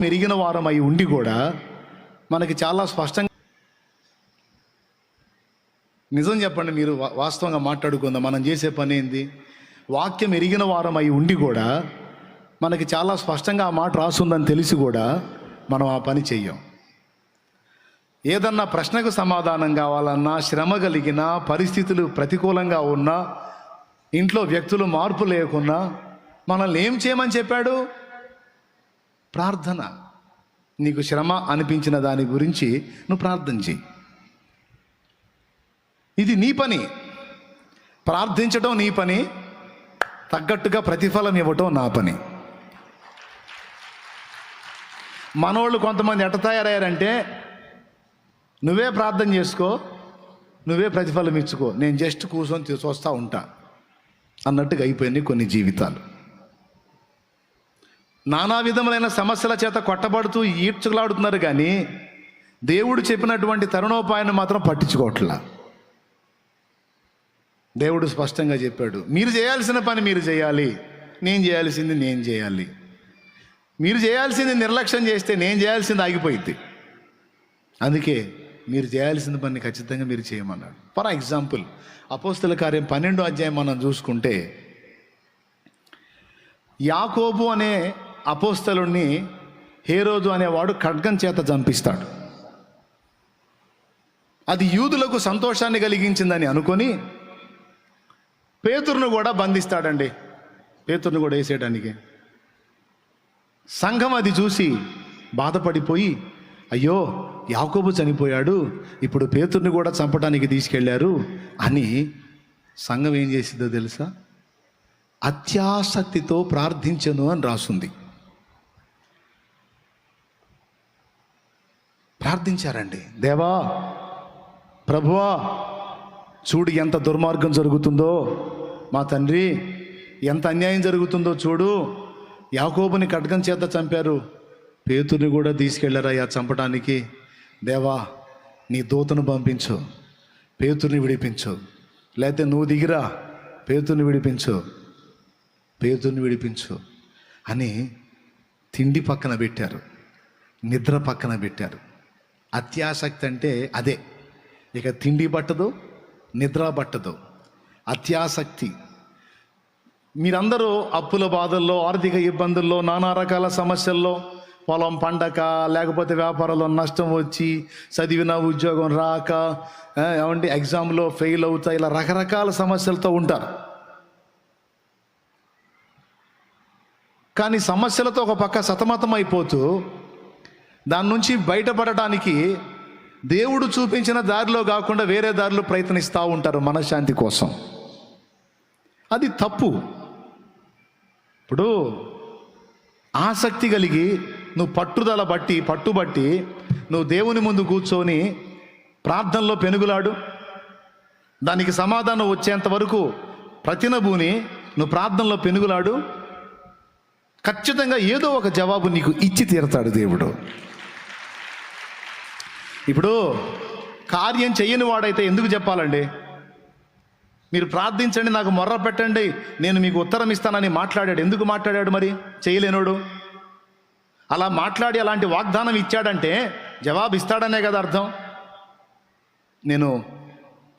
మెరిగిన వారం అయి ఉండి కూడా మనకి చాలా స్పష్టంగా నిజం చెప్పండి మీరు వాస్తవంగా మాట్లాడుకుందాం. మనం చేసే పని ఏంది? వాక్యం ఎరిగిన వారం అయి ఉండి కూడా మనకి చాలా స్పష్టంగా ఆ మాట రాసుందని తెలిసి కూడా మనం ఆ పని చెయ్యం. ఏదన్నా ప్రశ్నకు సమాధానం కావాలన్నా శ్రమ కలిగిన పరిస్థితులు ప్రతికూలంగా ఉన్నా ఇంట్లో వ్యక్తులు మార్పు లేకున్నా మనల్ని ఏం చేయమని చెప్పాడు? ప్రార్థన. నీకు శ్రమ అనిపించిన దాని గురించి నువ్వు ప్రార్థన చేయి ఇది నీ పని. ప్రార్థించడం నీ పని. తగ్గట్టుగా ప్రతిఫలం ఇవ్వటం నా పని. మనోళ్ళు కొంతమంది ఎట్ట తయారయ్యారంటే నువ్వే ప్రార్థన చేసుకో నువ్వే ప్రతిఫలం ఇచ్చుకో. నేను జస్ట్ కూర్చొని చూస్తూ ఉంటా. అన్నట్టుగా అయిపోయినాయి కొన్ని జీవితాలు. నానా విధములైన సమస్యల చేత కొట్టబడుతూ ఈడ్చుకులాడుతున్నారు కానీ దేవుడు చెప్పినటువంటి తరుణోపాయాన్ని మాత్రం పట్టించుకోవట్లా. దేవుడు స్పష్టంగా చెప్పాడు మీరు చేయాల్సిన పని మీరు చేయాలి నేను చేయాల్సింది నేను చేయాలి. మీరు చేయాల్సింది నిర్లక్ష్యం చేస్తే నేను చేయాల్సింది ఆగిపోయింది అందుకే మీరు చేయాల్సిన పని ఖచ్చితంగా మీరు చేయమన్నాడు. ఫర్ ఎగ్జాంపుల్ అపోస్తుల కార్యం పన్నెండో అధ్యాయం మనం చూసుకుంటే యాకోబు అనే అపోస్తలుణ్ణి హేరోదు అనేవాడు ఖడ్గం చేత చంపిస్తాడు. అది యూదులకు సంతోషాన్ని కలిగించిందని అనుకొని పేతురును కూడా బంధిస్తాడండి. పేతురును కూడా వేసేయడానికి. సంఘం అది చూసి బాధపడిపోయి అయ్యో యాకోబు చనిపోయాడు ఇప్పుడు పేతుర్ని కూడా చంపడానికి తీసుకెళ్ళారు అని సంఘం ఏం చేసిందో తెలుసా? అత్యాసక్తితో ప్రార్థించను అని రాసుంది. ప్రార్థించారండి. దేవా ప్రభువా చూడు ఎంత దుర్మార్గం జరుగుతుందో. మా తండ్రి ఎంత అన్యాయం జరుగుతుందో చూడు. యాకోబుని ఖడ్గం చేత చంపారు. పేతుని కూడా తీసుకెళ్ళారయ్యా చంపడానికి. దేవా నీ దూతను పంపించు. పేతుని విడిపించు. లేకపోతే నువ్వు దిగిరా. పేతుని విడిపించు. పేతుని విడిపించు అని తిండి పక్కన పెట్టారు. నిద్ర పక్కన పెట్టారు. అత్యాసక్తి అంటే అదే. ఇక తిండి పట్టదు నిద్ర పట్టదు. అత్యాసక్తి. మీరందరూ అప్పుల బాధల్లో ఆర్థిక ఇబ్బందుల్లో నానా రకాల సమస్యల్లో పొలం పండక లేకపోతే వ్యాపారంలో నష్టం వచ్చి చదివిన ఉద్యోగం రాక ఏమంటే ఎగ్జామ్లో ఫెయిల్ అవుతా ఇలా రకరకాల సమస్యలతో ఉంటారు. కానీ సమస్యలతో ఒక పక్క సతమతం అయిపోతూ దాని నుంచి బయటపడటానికి దేవుడు చూపించిన దారిలో కాకుండా వేరే దారిలో ప్రయత్నిస్తూ ఉంటారు మనశ్శాంతి కోసం. అది తప్పు. ఇప్పుడు ఆసక్తి కలిగి నువ్వు పట్టుదల బట్టి పట్టుబట్టి నువ్వు దేవుని ముందు కూర్చొని ప్రార్థనలో పెనుగులాడు. దానికి సమాధానం వచ్చేంత వరకు ప్రతినభూని నువ్వు ప్రార్థనలో పెనుగులాడు. ఖచ్చితంగా ఏదో ఒక జవాబు నీకు ఇచ్చి తీరతాడు దేవుడు. ఇప్పుడు కార్యం చెయ్యని వాడైతే ఎందుకు చెప్పాలండి? మీరు ప్రార్థించండి నాకు మొర్ర పెట్టండి నేను మీకు ఉత్తరం ఇస్తానని మాట్లాడాడు. ఎందుకు మాట్లాడాడు మరి? చేయలేనోడు. అలా మాట్లాడి అలాంటి వాగ్దానం ఇచ్చాడంటే జవాబు ఇస్తాడనే కదా అర్థం. నేను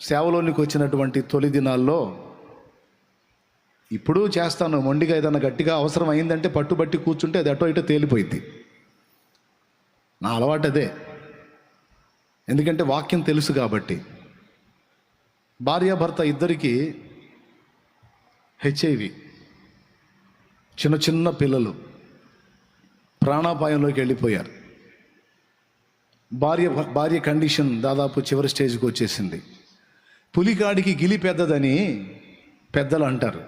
సేవలోనికి వచ్చినటువంటి తొలి దినాల్లో ఇప్పుడు చేస్తాను. మొండిగా ఏదైనా గట్టిగా అవసరం అయిందంటే పట్టుబట్టి కూర్చుంటే అది అటో ఇటో తేలిపోయింది నా అలవాటు అదే. ఎందుకంటే వాక్యం తెలుసు కాబట్టి. భార్యాభర్త ఇద్దరికి హెచ్ఐవి. చిన్న చిన్న పిల్లలు ప్రాణాపాయంలోకి వెళ్ళిపోయారు. భార్య భార్య కండిషన్ దాదాపు చివరి స్టేజ్కి వచ్చేసింది. పులికాడికి గిలి పెద్దదని పెద్దలు అంటారు.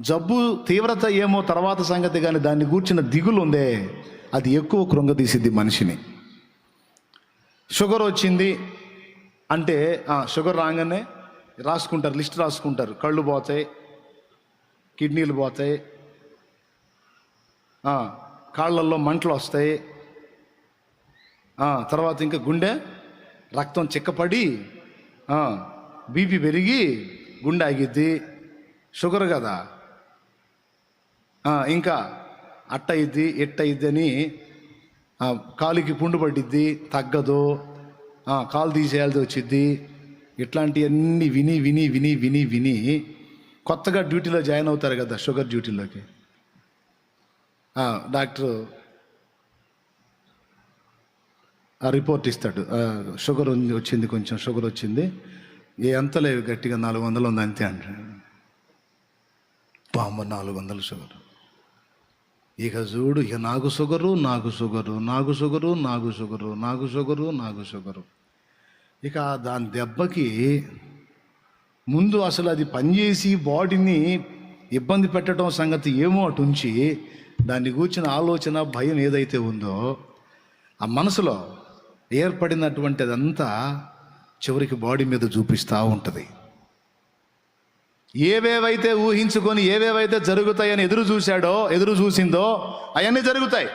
జబ్బు తీవ్రత ఏమో తర్వాత సంగతి కానీ దాన్ని గూర్చిన దిగులు ఉందే అది ఎక్కువ కృంగదీసిద్ది మనిషిని. షుగర్ వచ్చింది అంటే షుగర్ రాగానే రాసుకుంటారు లిస్ట్ రాసుకుంటారు. కళ్ళు పోతాయి కిడ్నీలు పోతాయి కాళ్ళల్లో మంటలు వస్తాయి. తర్వాత ఇంకా గుండె రక్తం చిక్కపడి బీపీ పెరిగి గుండె ఆగిద్ది. షుగర్ కదా. ఇంకా అట్ట ఇద్ది ఎట్ట ఇద్ది అని కాలుకి పుండు పట్టిద్ది తగ్గదు కాలు తీసేయాల్సి వచ్చిద్ది. ఇట్లాంటివన్నీ విని విని విని విని విని కొత్తగా డ్యూటీలో జాయిన్ అవుతారు కదా షుగర్ డ్యూటీలోకి. డాక్టర్ ఆ రిపోర్ట్ ఇస్తాడు. షుగర్ వచ్చింది కొంచెం షుగర్ వచ్చింది. ఏ ఎంత లేవు గట్టిగా నాలుగు వందలు ఉంది అంతే అంటాడు. బామ్మ నాలుగు వందలు షుగర్. ఇక చూడు ఇక నాకు షుగరు నాకు షుగరు నాకు షుగరు నాకు షుగరు నాకు షుగరు నాకు షుగరు. ఇక దాని దెబ్బకి ముందు అసలు అది పనిచేసి బాడీని ఇబ్బంది పెట్టడం సంగతి ఏమో అటుంచి దాన్ని కూర్చిన ఆలోచన భయం ఏదైతే ఉందో ఆ మనసులో ఏర్పడినటువంటిదంతా చివరికి బాడీ మీద చూపిస్తూ ఉంటుంది. ఏవేవైతే ఊహించుకొని ఏవేవైతే జరుగుతాయని ఎదురు చూశాడో ఎదురు చూసిందో అవన్నీ జరుగుతాయి.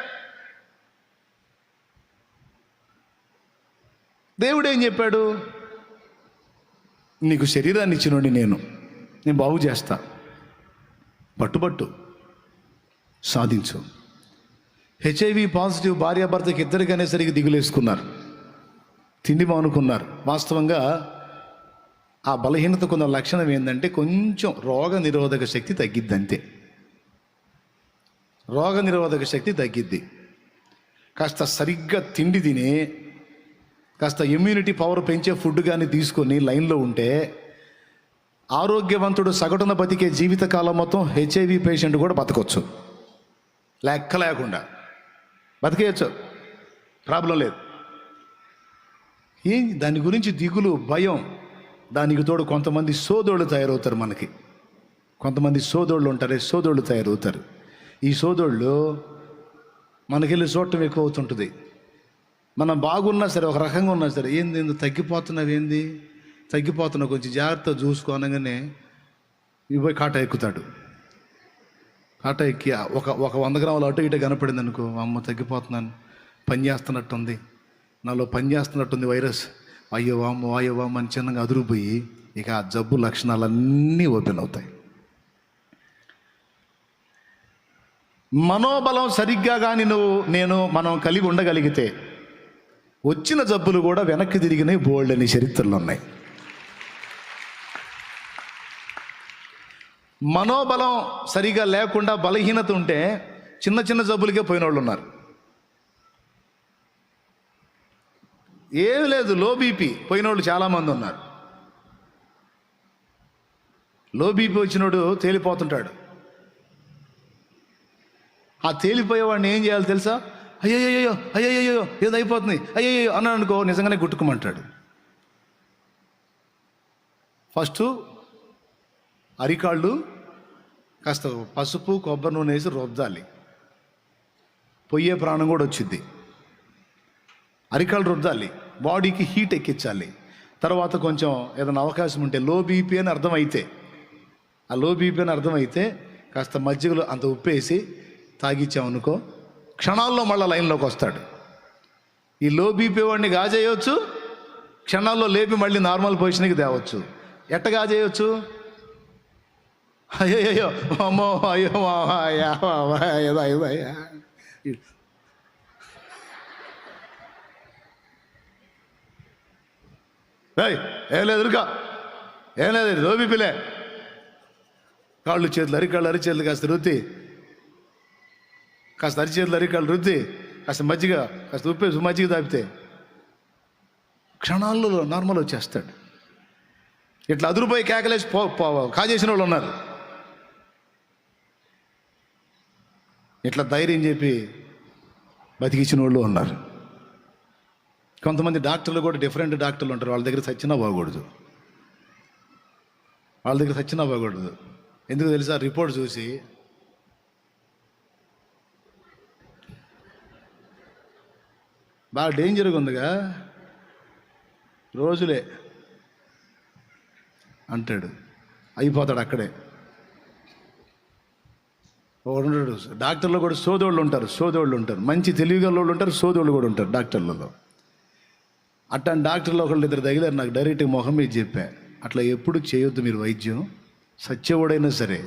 దేవుడు ఏం చెప్పాడు? నీకు శరీరాన్ని ఇచ్చినండి నేను నేను బాగు చేస్తా. పట్టుబట్టు సాధించు. హెచ్ఐవి పాజిటివ్ భార్యాభర్తకి ఇద్దరికి అనేసరికి దిగులేసుకున్నారు. తిండి మానుకున్నారు. వాస్తవంగా ఆ బలహీనతకున్న లక్షణం ఏంటంటే కొంచెం రోగ నిరోధక శక్తి తగ్గిద్ది అంతే రోగ నిరోధక శక్తి తగ్గిద్ది. కాస్త సరిగ్గా తిండి తిని కాస్త ఇమ్యూనిటీ పవర్ పెంచే ఫుడ్ కానీ తీసుకొని లైన్లో ఉంటే ఆరోగ్యవంతుడు సగటున బతికే జీవితకాలం మొత్తం హెచ్ఐవి పేషెంట్ కూడా బతకొచ్చు. లెక్క లేకుండా. బతికేయచ్చు. ప్రాబ్లం లేదు. ఏం దాని గురించి దిగులు భయం దానికి తోడు కొంతమంది సోదరులు తయారవుతారు మనకి. కొంతమంది సోదరులు ఉంటారే సోదరులు తయారవుతారు. ఈ సోదరులు మనకెళ్ళి చూడటం ఎక్కువ అవుతుంటుంది మనం బాగున్నా సరే ఒక రకంగా ఉన్నా సరే ఏంది ఏంది తగ్గిపోతున్నావు ఏంది? తగ్గిపోతున్నావు కొంచెం జాగ్రత్త చూసుకో అనగానే కాట ఎక్కుతాడు. కాట ఎక్కి ఒక ఒక వంద గ్రాములు అటు ఇటు కనపడింది అనుకో అమ్మ తగ్గిపోతున్నాను పని చేస్తున్నట్టుంది. నాలో పని చేస్తున్నట్టుంది వైరస్. అయ్యో వామ్మ అని చిన్నగా అదురుపోయి ఇక ఆ జబ్బు లక్షణాలన్నీ ఓపెన్ అవుతాయి. మనోబలం సరిగ్గా కానీ నువ్వు నేను మనం కలిగి ఉండగలిగితే వచ్చిన జబ్బులు కూడా వెనక్కి తిరిగినాయి బోల్డ్ అనే చరిత్రలు ఉన్నాయి. మనోబలం సరిగా లేకుండా బలహీనత ఉంటే చిన్న చిన్న జబ్బులకే పోయిన వాళ్ళు ఉన్నారు. ఏమి లేదు లో బీపీ. పోయిన వాళ్ళు చాలామంది ఉన్నారు. లో బీపీ వచ్చినోడు తేలిపోతుంటాడు. ఆ తేలిపోయేవాడిని ఏం చేయాలి తెలుసా? అయ్యయ్యో అయ్యయ్యో ఏదో అయిపోతుంది. అయ్యయ్యో అన్నాడు అనుకో నిజంగానే గుట్టుకోమంటాడు. ఫస్ట్ అరికాళ్ళు కాస్త పసుపు కొబ్బరి నూనె వేసి రుద్దాలి పొయ్యే ప్రాణం కూడా వచ్చింది అరికాలు రుద్దాలి. బాడీకి హీట్ ఎక్కించాలి. తర్వాత కొంచెం ఏదైనా అవకాశం ఉంటే లో బీపీ అని అర్థమైతే ఆ లో బీపీ అని అర్థమైతే కాస్త మజ్జిగలో అంత ఉప్పేసి తాగిచ్చామనుకో క్షణాల్లో మళ్ళీ లైన్లోకి వస్తాడు. ఈ లో బీపీ వాడిని గాజేయవచ్చు క్షణాల్లో లేపి మళ్ళీ నార్మల్ పొజిషన్కి తేవచ్చు. ఎట్ట గాజేయవచ్చు అయ్యో అమ్మో అయ్యో మామ, ఏదో అయ్యో. ఏయ్ ఏం లేదు ఇరుక ఏం లేదు లో కాళ్ళు చేతులు అరికాళ్ళు అరిచేతులు కాస్త రుద్ది. కాస్త అరిచేతులు అరికాళ్ళు రుద్ది. కాస్త మజ్జిగ కాస్త ఉప్పేసి మజ్జిగ తాపితే క్షణాల్లో నార్మల్ వచ్చేస్తాడు. ఇట్లా అదురుపోయి కేకలేసి పో పో- కాజేసిన వాళ్ళు ఉన్నారు. ఇట్లా ధైర్యం చెప్పి బతికించిన వాళ్ళు ఉన్నారు. కొంతమంది డాక్టర్లు కూడా డిఫరెంట్ డాక్టర్లు ఉంటారు. వాళ్ళ దగ్గర సచ్చినా బాగూడదు వాళ్ళ దగ్గర సచ్చినా బాగూడదు ఎందుకు తెలుసా? రిపోర్ట్ చూసి బాగా డేంజర్గా ఉందిగా. రోజులే అంటాడు. అయిపోతాడు అక్కడే. ఒకడు డాక్టర్లు కూడా సోదోళ్ళు ఉంటారు. సోదోళ్ళు ఉంటారు. మంచి తెలివిగల ఉంటారు. సోదోళ్ళు కూడా ఉంటారు డాక్టర్లలో. అట్టని డాక్టర్లు ఒకళ్ళు ఇద్దరు తగిలారు నాకు డైరెక్ట్గా మొహం మీద చెప్పా అట్లా ఎప్పుడు చేయొద్దు మీరు వైద్యం సత్యవాడైనా సరే.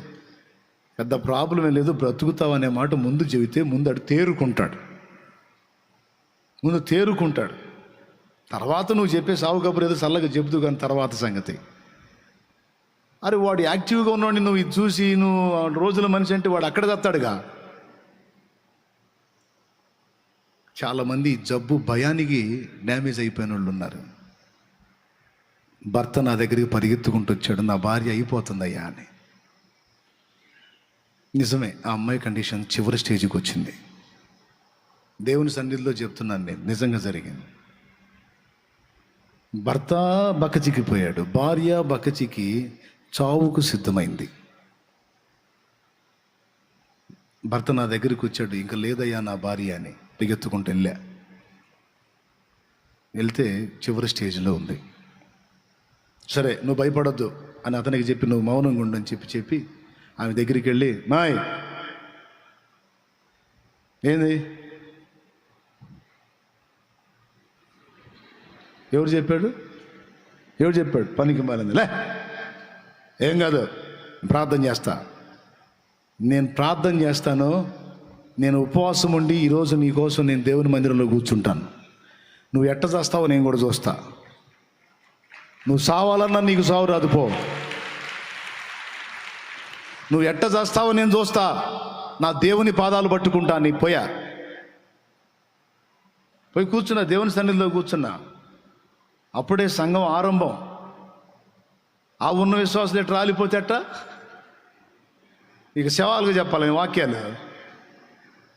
పెద్ద ప్రాబ్లం ఏం లేదు బ్రతుకుతావు అనే మాట ముందు చెబితే ముందు అటు తేరుకుంటాడు. ముందు తేరుకుంటాడు. తర్వాత నువ్వు చెప్పే సావు కబురు ఏదో చల్లగా చెబుతూ కానీ తర్వాత సంగతి. అరే వాడు యాక్టివ్గా ఉన్నవాడిని నువ్వు ఇది చూసి నువ్వు ఆ రోజుల మనిషి అంటే వాడు అక్కడ తత్తాడుగా. చాలామంది జబ్బు భయానికి డ్యామేజ్ అయిపోయిన వాళ్ళు ఉన్నారు. భర్త నా దగ్గరికి పరిగెత్తుకుంటూ వచ్చాడు. నా భార్య అయిపోతుందయ్యా అని. నిజమే ఆ అమ్మాయి కండిషన్ చివరి స్టేజ్కి వచ్చింది. దేవుని సన్నిధిలో చెప్తున్నాను నేను నిజంగా జరిగింది. భర్త బక్కచిక్కిపోయాడు భార్య బకచికి చావుకు సిద్ధమైంది. భర్త నా దగ్గరికి వచ్చాడు. ఇంకా లేదయ్యా నా భార్య అని. పరిగెత్తుకుంటూ వెళ్ళా. వెళ్తే చివరి స్టేజ్లో ఉంది. సరే నువ్వు భయపడొద్దు అని అతనికి చెప్పి నువ్వు మౌనంగా ఉండని చెప్పి చెప్పి ఆమె దగ్గరికి వెళ్ళి మాయ్! ఏంది? ఎవరు చెప్పాడు? ఎవరు చెప్పాడు? పనికి మారింది లే! ఏం కాదు ప్రార్థన చేస్తా. నేను ప్రార్థన చేస్తాను నేను ఉపవాసం ఉండి ఈరోజు నీకోసం నేను దేవుని మందిరంలో కూర్చుంటాను. నువ్వు ఎట్ట చేస్తావో నేను కూడా చూస్తా. నువ్వు సావాలన్నా నీకు సావు రాదు పో. నువ్వు ఎట్ట చేస్తావో నేను చూస్తా. నా దేవుని పాదాలు పట్టుకుంటా నీ పోయా. పోయి కూర్చున్నా దేవుని సన్నిధిలో కూర్చున్నా. అప్పుడే సంఘం ఆరంభం. ఆ ఉన్న విశ్వాసం ఎట్ట రాలిపోతే ఎట్ట? ఇక శవాలుగా చెప్పాలి వాక్యాలు.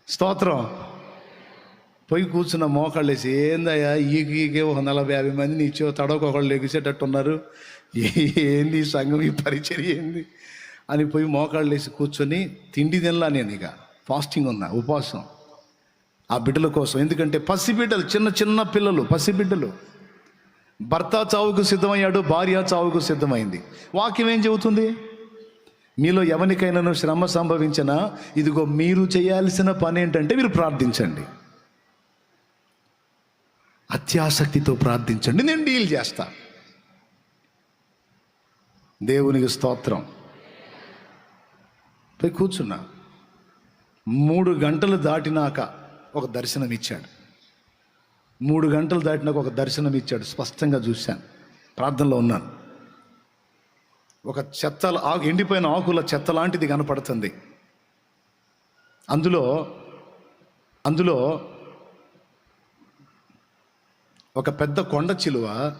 స్తోత్రం. పోయి కూర్చున్న మోకాళ్ళు వేసి ఏందయ్యా ఈకి ఈకే ఒక నలభై యాభై మందిని ఇచ్చో తడవకొకళ్ళు లెగిసేటట్టు ఉన్నారు ఏంది సంఘం? ఈ పరిచర్య ఏంది? అని పోయి మోకాళ్ళు వేసి కూర్చొని తిండి తినలా నేను ఇక. ఫాస్టింగ్ ఉన్నా ఉపవాసం. ఆ బిడ్డల కోసం. ఎందుకంటే పసిబిడ్డలు చిన్న చిన్న పిల్లలు పసిబిడ్డలు భర్త చావుకు సిద్ధమయ్యాడు భార్య చావుకు సిద్ధమైంది. వాక్యం ఏం చెబుతుంది? మీలో ఎవరికైనాను శ్రమ సంభవించినా ఇదిగో మీరు చేయాల్సిన పని ఏంటంటే మీరు ప్రార్థించండి. అత్యాసక్తితో ప్రార్థించండి నేను డీల్ చేస్తా. దేవునికి స్తోత్రం. పోయి కూర్చున్నా. మూడు గంటలు దాటినాక ఒక దర్శనం ఇచ్చాడు. మూడు గంటలు దాటినాక ఒక దర్శనం ఇచ్చాడు స్పష్టంగా చూశాను. ప్రార్థనలో ఉన్నాను. ఒక చెత్త ఆకు ఎండిపోయిన ఆకుల చెత్త లాంటిది కనపడుతుంది. అందులో అందులో ఒక పెద్ద కొండ చిలువ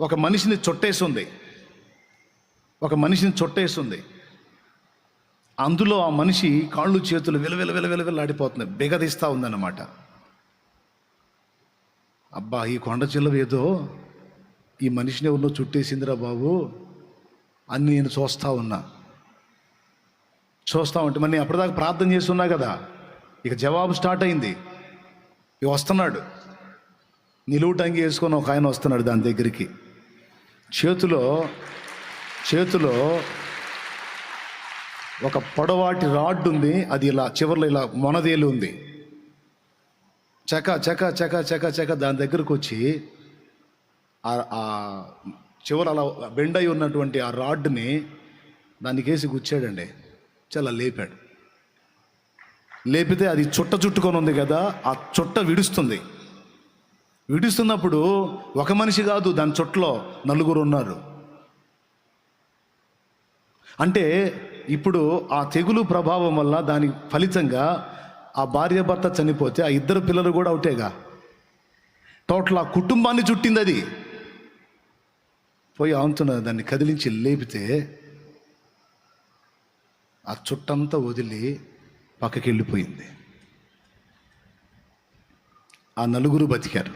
ఒక మనిషిని చుట్టేసింది. ఒక మనిషిని చుట్టేసింది. అందులో ఆ మనిషి కాళ్ళు చేతులు విలవిల విలవిల బిగదీస్తూ ఉందన్నమాట. అబ్బా ఈ కొండ చిలువ ఏదో ఈ మనిషిని ఎవరినో చుట్టేసిందిరా బాబు. అని నేను చూస్తూ ఉన్నా. చూస్తూ ఉంటే మరి నేను అప్పటిదాకా ప్రార్థన చేస్తున్నా కదా. ఇక జవాబు స్టార్ట్ అయింది. ఇక వస్తున్నాడు. నిలువుటంగి వేసుకొని ఒక ఆయన వస్తున్నాడు దాని దగ్గరికి. చేతిలో చేతిలో ఒక పొడవాటి రాడ్ ఉంది. అది ఇలా చివర్లో ఇలా మొనదేలు ఉంది. చక చక చక చక చక దాని దగ్గరకు వచ్చి ఆ చివర అలా బెండ్ అయి ఉన్నటువంటి ఆ రాడ్ని దానికేసి గుచ్చాడండి. చాలా లేపాడు. లేపితే అది చుట్ట చుట్టుకొని ఉంది కదా ఆ చుట్ట విడుస్తుంది. విడుస్తున్నప్పుడు ఒక మనిషి కాదు దాని చుట్టలో నలుగురు ఉన్నారు. అంటే ఇప్పుడు ఆ తెగులు ప్రభావం వల్ల దాని ఫలితంగా ఆ భార్య భర్త చనిపోతే ఆ ఇద్దరు పిల్లలు కూడా అవుటేగా? టోటల్ ఆ కుటుంబాన్ని చుట్టింది అది. పోయి ఆంతున దాన్ని కదిలించి లేపితే ఆ చుట్టంతా వదిలి పక్కకి వెళ్ళిపోయింది ఆ నలుగురు బతికారు.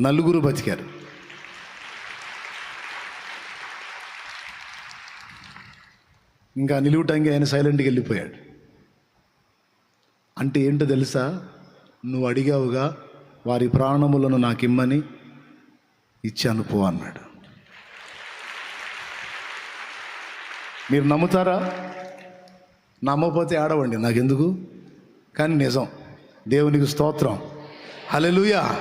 నలుగురు బతికారు. ఇంకా నిలువుటంగి ఆయన సైలెంట్కి వెళ్ళిపోయాడు. అంటే ఏంటో తెలుసా? నువ్వు అడిగావుగా వారి ప్రాణములను నాకు ఇమ్మని ఇచ్చాను పో అన్నాడు. మీరు నమ్ముతారా? నమ్మకపోతే ఆడవండి నాకెందుకు? కానీ నిజం దేవునికి స్తోత్రం. హలెలుయా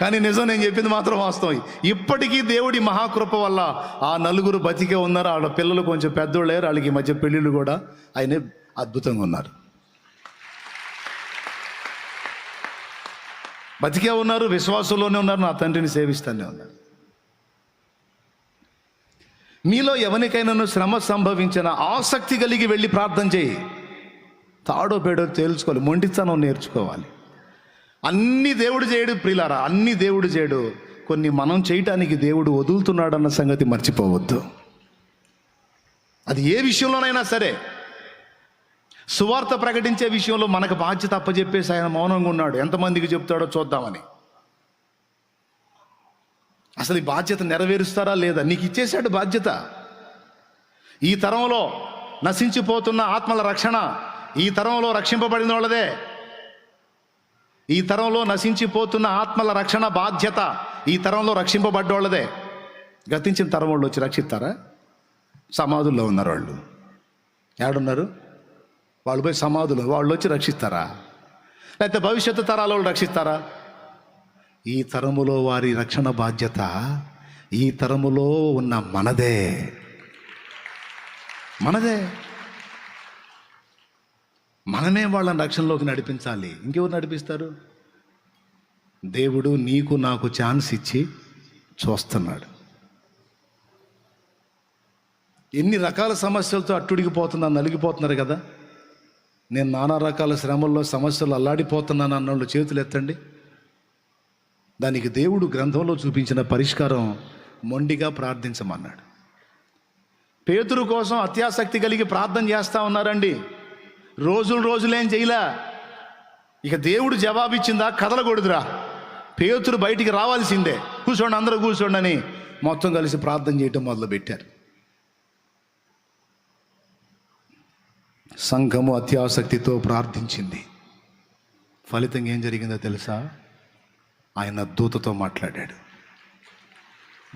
కానీ నిజం నేను చెప్పింది మాత్రం వాస్తవం. ఇప్పటికీ దేవుడి మహాకృప వల్ల ఆ నలుగురు బతికే ఉన్నారు? వాళ్ళ పిల్లలు కొంచెం పెద్దోళ్ళు లేరు వాళ్ళకి మధ్య పెళ్ళిళ్ళు కూడా ఆయనే అద్భుతంగా ఉన్నారు. బతికే ఉన్నారు విశ్వాసంలోనే ఉన్నారు నా తండ్రిని సేవిస్తానే ఉన్నారు. మీలో ఎవరికైనా శ్రమ సంభవించిన ఆసక్తి కలిగి వెళ్ళి ప్రార్థన చేయి. తాడో పేడో తేల్చుకోవాలి మొండితనం నేర్చుకోవాలి. అన్ని దేవుడు చేయడు ప్రిలారా అన్ని దేవుడు చేయడు. కొన్ని మనం చేయటానికి దేవుడు వదులుతున్నాడన్న సంగతి మర్చిపోవద్దు. అది ఏ విషయంలోనైనా సరే సువార్త ప్రకటించే విషయంలో మనకు బాధ్యత అప్పచెప్పేసి ఆయన మౌనంగా ఉన్నాడు. ఎంతమందికి చెప్తాడో చూద్దామని. అసలు ఈ బాధ్యత నెరవేరుస్తారా లేదా? నీకు ఇచ్చేశాడు బాధ్యత. ఈ తరంలో నశించిపోతున్న ఆత్మల రక్షణ ఈ తరంలో రక్షింపబడిన వాళ్ళదే. ఈ తరంలో నశించిపోతున్న ఆత్మల రక్షణ బాధ్యత ఈ తరంలో రక్షింపబడ్డోళ్ళదే గతించిన తరం వాళ్ళు వచ్చి రక్షిస్తారా? సమాధుల్లో ఉన్నారు వాళ్ళు. ఏడున్నారు? వాళ్ళు పోయి సమాధులు వాళ్ళు వచ్చి రక్షిస్తారా? లేకపోతే భవిష్యత్తు తరాల వాళ్ళు రక్షిస్తారా? ఈ తరములో వారి రక్షణ బాధ్యత ఈ తరములో ఉన్న మనదే. మనదే. మనమే వాళ్ళని రక్షణలోకి నడిపించాలి. ఇంకెవరు నడిపిస్తారు? దేవుడు నీకు నాకు ఛాన్స్ ఇచ్చి చూస్తున్నాడు. ఎన్ని రకాల సమస్యలతో అట్టుడిగిపోతున్నా నలిగిపోతున్నారు కదా? నేను నానా రకాల శ్రమల్లో సమస్యలు అల్లాడిపోతున్నాను అన్నోళ్ళు చేతులు ఎత్తండి దానికి దేవుడు గ్రంథంలో చూపించిన పరిష్కారం మొండిగా ప్రార్థించమన్నాడు. పేతురు కోసం అత్యాసక్తి కలిగి ప్రార్థన చేస్తా ఉన్నారండి. రోజులు రోజులేం చేయలే. ఇక దేవుడు జవాబిచ్చిందా? కదలకూడదురా. పేతురు బయటికి రావాల్సిందే. కూర్చోండి అందరూ కూర్చోండి అని మొత్తం కలిసి ప్రార్థన చేయటం మొదలుపెట్టారు. సంఘము అత్యాసక్తితో ప్రార్థించింది. ఫలితంగా ఏం జరిగిందో తెలుసా? ఆయన దూతతో మాట్లాడాడు.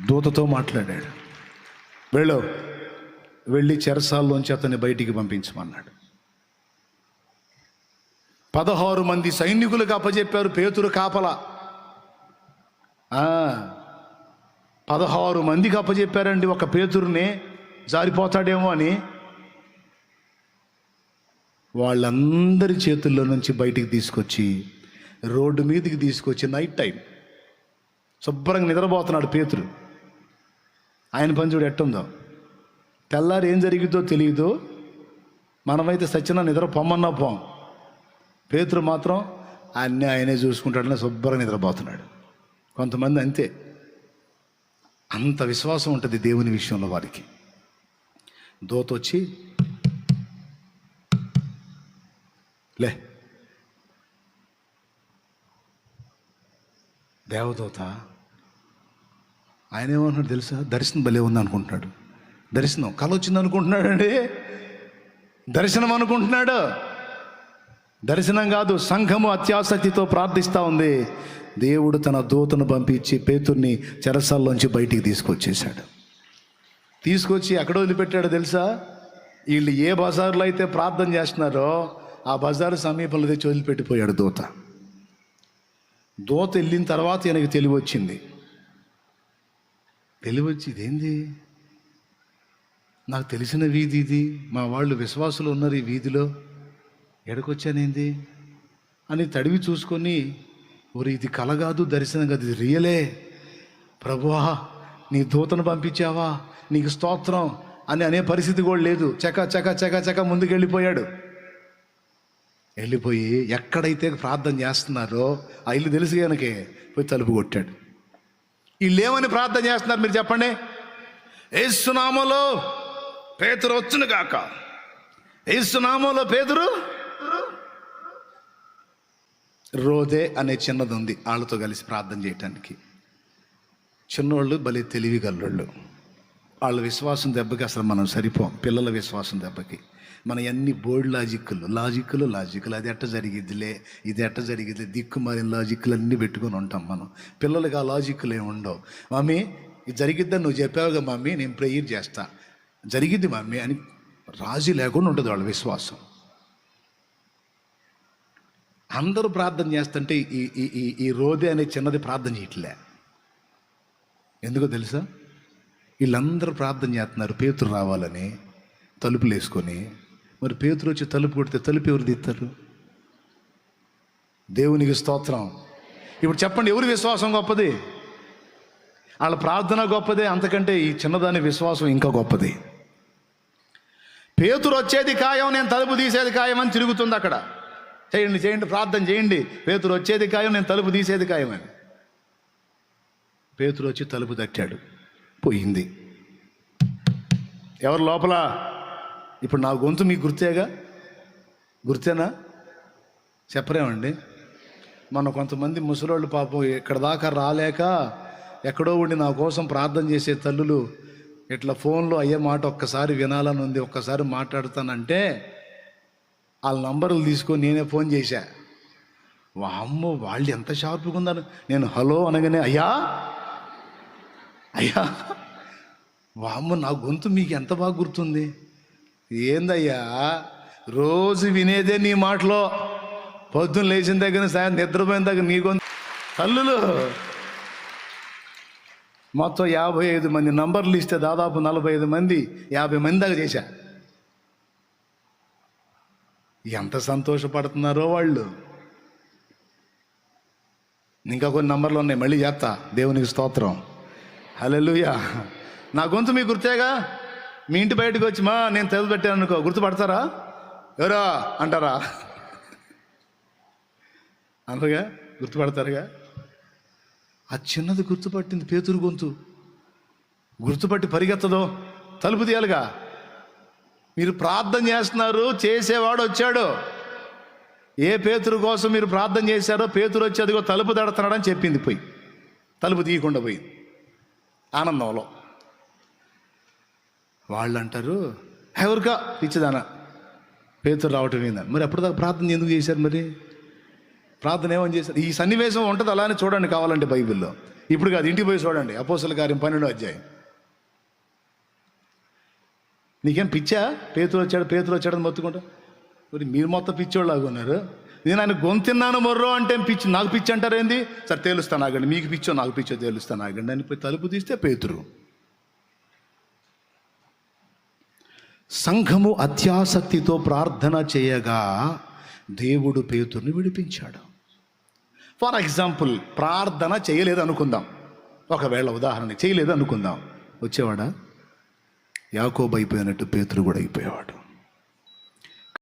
దూతతో మాట్లాడాడు. వెళ్ళు వెళ్ళి చెరసాల్లోంచి అతన్ని బయటికి పంపించమన్నాడు. పదహారు మంది సైనికులకు అప్పజెప్పారు పేతురు కాపల. పదహారు మందికి అప్పజెప్పారండి ఒక పేతురునే జారిపోతాడేమో అని. వాళ్ళందరి చేతుల్లో నుంచి బయటికి తీసుకొచ్చి రోడ్డు మీదకి తీసుకొచ్చి నైట్ టైం శుభ్రంగా నిద్రపోతున్నాడు పేతురు ఆయన పని చూడు ఎట్టుందో. తెల్లారి ఏం జరిగిద్దో తెలియదు మనమైతే సచిన నిద్ర పొమ్మన్నా పోం. పేతురు మాత్రం అన్నీ ఆయనే చూసుకుంటాడని శుభ్రంగా నిద్రపోతున్నాడు. కొంతమంది అంతే. అంత విశ్వాసం ఉంటుంది దేవుని విషయంలో వారికి. దోత వచ్చి లే దేవదూత ఆయన ఏమంటున్నాడు తెలుసా? దర్శనం భలే ఉంది అనుకుంటున్నాడు దర్శనం కళ వచ్చింది అనుకుంటున్నాడండి. దర్శనం అనుకుంటున్నాడు. దర్శనం కాదు సంఘము అత్యాసక్తితో ప్రార్థిస్తూ ఉంది. దేవుడు తన దూతను పంపించి పేతుర్ని చెరసాల్లోంచి బయటికి తీసుకొచ్చేశాడు. తీసుకొచ్చి ఎక్కడ వదిలిపెట్టాడో తెలుసా? వీళ్ళు ఏ బజార్లో అయితే ప్రార్థన చేస్తున్నారో ఆ బజారు సమీపంలో తెచ్చి వదిలిపెట్టిపోయాడు దూత. దూత వెళ్ళిన తర్వాత ఈయనకి తెలివి వచ్చింది. తెలివి వచ్చి ఇదేంది? నాకు తెలిసిన వీధి ఇది. మా వాళ్ళు విశ్వాసులు ఉన్నారు ఈ వీధిలో. ఎడకొచ్చానేంది అని తడివి చూసుకొని ఒరి ఇది కలగాదు దర్శనం కాదు ఇది రియలే. ప్రభువా నీ దూతను పంపించావా? నీకు స్తోత్రం అని అనే పరిస్థితి కూడా లేదు. చక చక చక చక ముందుకెళ్ళిపోయాడు. వెళ్ళిపోయి ఎక్కడైతే ప్రార్థన చేస్తున్నారో ఆ ఇల్లు తెలిసి కనుకే పోయి తలుపు కొట్టాడు. వీళ్ళు ఏమని ప్రార్థన చేస్తున్నారు మీరు చెప్పండి. ఏసునామలో పేతురు వచ్చును కాక ఏసునామలో పేతురు? రోదే అనే చిన్నది ఉంది వాళ్ళతో కలిసి ప్రార్థన చేయటానికి. చిన్నోళ్ళు భలే తెలివి గల్లోళ్ళు వాళ్ళ విశ్వాసం దెబ్బకి అసలు మనం సరిపోం పిల్లల విశ్వాసం దెబ్బకి. మన అన్ని బోర్డ్ లాజిక్లు లాజిక్లు లాజిక్లు. అది ఎట్ట జరిగిద్దిలే ఇది ఎట్ట జరిగిద్దిలే దిక్కు మారిన లాజిక్లు అన్నీ పెట్టుకొని ఉంటాం మనం. పిల్లలకి ఆ లాజిక్లు ఏమి ఉండవు. మమ్మీ ఇది జరిగిద్దని నువ్వు చెప్పావుగా మమ్మీ నేను ప్రేయర్ చేస్తా. జరిగిద్ది మమ్మీ అని రాజీ లేకుండా ఉంటుంది వాళ్ళ విశ్వాసం. అందరూ ప్రార్థన చేస్తుంటే ఈ ఈ ఈ ఈ రోదే అనే చిన్నది ప్రార్థన చేయట్లే. ఎందుకో తెలుసా? వీళ్ళందరూ ప్రార్థన చేస్తున్నారు పేతురు రావాలని తలుపులు వేసుకొని మరి పేతురు వచ్చి తలుపు కొడితే తలుపు ఎవరు తీస్తారు? దేవునికి స్తోత్రం. ఇప్పుడు చెప్పండి ఎవరి విశ్వాసం గొప్పది? వాళ్ళ ప్రార్థన గొప్పదే అంతకంటే ఈ చిన్నదాని విశ్వాసం ఇంకా గొప్పది. పేతురు వచ్చేది ఖాయం నేను తలుపు తీసేది ఖాయం అని తిరుగుతుంది అక్కడ. చేయండి చేయండి ప్రార్థన చేయండి. పేతురు వచ్చేది ఖాయం నేను తలుపు తీసేది ఖాయం అని. పేతురు వచ్చి తలుపు తట్టాడు. పోయింది. ఎవరు లోపల? ఇప్పుడు నా గొంతు మీకు గుర్తేగా? గుర్తేనా? చెప్పరేమండి. మన కొంతమంది ముసలోళ్ళు పాపం ఇక్కడ దాకా రాలేక ఎక్కడో ఉండి నా కోసం ప్రార్థన చేసే తల్లులు ఇట్లా ఫోన్లో అయ్యే మాట ఒక్కసారి వినాలని ఉంది ఒక్కసారి మాట్లాడుతానంటే వాళ్ళ నంబర్లు తీసుకొని నేనే ఫోన్ చేశా. వామ్మో వాళ్ళు ఎంత షార్ప్గా ఉన్నారు. నేను హలో అనగానే అయ్యా అయ్యా వామ్మ నా గొంతు మీకు ఎంత బాగా గుర్తుంది? ఏందయ్యా? రోజు వినేదే నీ మాటలో. పొద్దున్న లేచిన దగ్గర సాయం నిద్రపోయిన దగ్గర నీ గొంతు. తల్లులు! మొత్తం యాభై ఐదు మంది నంబర్లు ఇస్తే దాదాపు నలభై ఐదు మంది యాభై మంది దాకా చేశా. ఎంత సంతోషపడుతున్నారో వాళ్ళు. ఇంకా కొన్ని నంబర్లు ఉన్నాయి మళ్ళీ చేస్తా. దేవునికి స్తోత్రం. హలో నా గొంతు మీకు గుర్తేగా? మీ ఇంటి బయటకు వచ్చి మా నేను తెలుసు పెట్టాను అనుకో గుర్తుపడతారా? ఎవరా? అంటారా? అనరుగా గుర్తుపడతారుగా? ఆ చిన్నది గుర్తుపట్టింది పేతురు గొంతు. గుర్తుపట్టి పరిగెత్తదో తలుపు తీయాలిగా. మీరు ప్రార్థన చేస్తున్నారు చేసేవాడు వచ్చాడు. ఏ పేతురు కోసం మీరు ప్రార్థన చేశారో పేతురు వచ్చి అదిగో తలుపు తడతాడని చెప్పింది పోయి. తలుపు తీయకుండా పోయింది. ఆనందంలో. వాళ్ళు అంటారు ఎవరికా పిచ్చిదానా. పేతురు రావటం ఏందని మరి అప్పటిదాకా ప్రార్థన ఎందుకు చేశారు మరి? ప్రార్థన ఏమని చేశారు? ఈ సన్నివేశం ఉంటుంది అలానే చూడండి కావాలంటే బైబిల్లో. ఇప్పుడు కాదు ఇంటికి పోయి చూడండి అపోసల కార్యం పన్నెండో అధ్యాయం. నీకేం పిచ్చా? పేతురు వచ్చాడు పేతురు వచ్చాడని మొత్తుకుంటా? మరి మీరు మొత్తం పిచ్చోళ్ళలాగా ఉన్నారు. నేను ఆయన గొంతిన్నాను మొర్రో అంటే పిచ్చి? నాకు పిచ్చి అంటారేంది? సరే తేలుస్తాను ఆగండి. మీకు పిచ్చో నాకు పిచ్చో తేలుస్తాను ఆగండి అని పోయి తలుపు తీస్తే పేతురు. సంఘము అత్యాసక్తితో ప్రార్థన చేయగా దేవుడు పేతుర్ని విడిపించాడు. ఫర్ ఎగ్జాంపుల్ ప్రార్థన చేయలేదు అనుకుందాం. ఒకవేళ ఉదాహరణ చేయలేదు అనుకుందాం. వచ్చేవాడా? యాకోబ్ అయిపోయినట్టు పేతురు కూడా అయిపోయేవాడు.